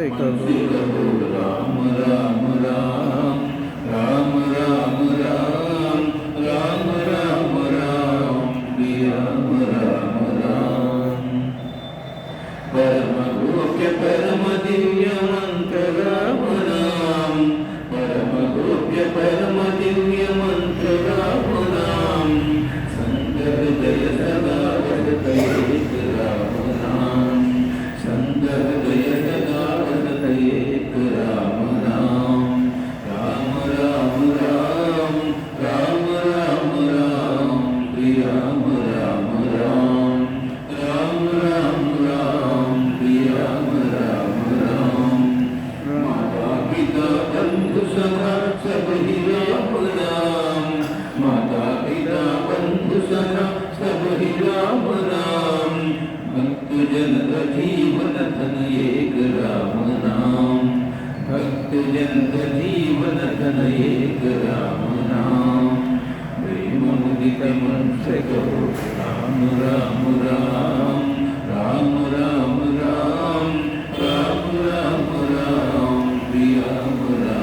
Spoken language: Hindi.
से करो राम राम राम राम राम राम राम राम राम राम राम राम परम गोप्य परम दिव्य जगदीवदतनयेक रामनाम प्रेमोदितमंसको राम राम राम राम राम राम राम राम राम राम राम